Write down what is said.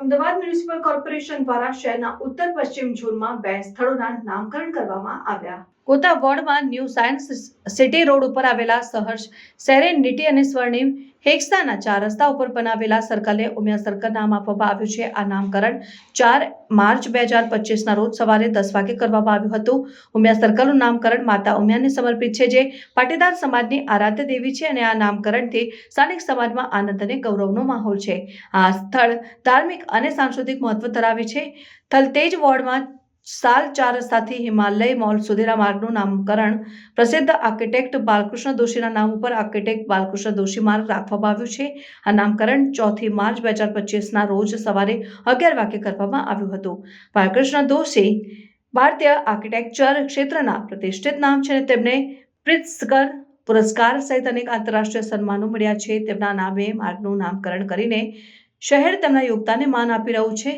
Ahmedabad municipal corporation દ્વારા શહેરના ઉત્તર પશ્ચિમ ઝોનમાં બે સ્થળોના નામકરણ કરવામાં આવ્યા. ગોતા વોર્ડમાં ન્યૂ સાયન્સ સિટી રોડ ઉપર આવેલા સહર્ષ સેરેનિટી અને સ્વર્ણિમ હેક્સાના ચાર રસ્તા ઉપર બનાવેલા સર્કલે ઉમિયા સર્કલ નામ આપવામાં આવ્યું છે. આ નામકરણ ચાર માર્ચ બે હજાર પચીસના રોજ સવારે દસ વાગે કરવામાં આવ્યું હતું. ઉમિયા સર્કલનું નામકરણ માતા ઉમિયાને સમર્પિત છે, જે પાટીદાર સમાજની આરાધ્ય દેવી છે અને આ નામકરણથી સ્થાનિક સમાજમાં આનંદ અને ગૌરવનો માહોલ છે. આ સ્થળ ધાર્મિક અને સાંસ્કૃતિક મહત્વ ધરાવે છે. થલતેજ વોર્ડમાં સાલ ચાર રસ્તાથી હિમાલય મોલ સુધીના માર્ગનું નામકરણ પ્રસિદ્ધ આર્કિટેક્ટ બાલકૃષ્ણ દોશીના નામ ઉપર આર્કિટેક્ટ બાલકૃષ્ણ દોશી માર્ગ રાખવામાં આવ્યું છે. આ નામકરણ ચોથી માર્ચ બે હજાર પચીસના રોજ સવારે અગિયાર વાગે કરવામાં આવ્યું હતું. બાલકૃષ્ણ દોશી ભારતીય આર્કિટેક્ચર ક્ષેત્રના પ્રતિષ્ઠિત નામ છે અને તેમને પ્રિત્સકર પુરસ્કાર સહિત અનેક આંતરરાષ્ટ્રીય સન્માનો મળ્યા છે. તેમના નામે માર્ગનું નામકરણ કરીને શહેર તેમના યોગદાનને માન આપી રહ્યું છે.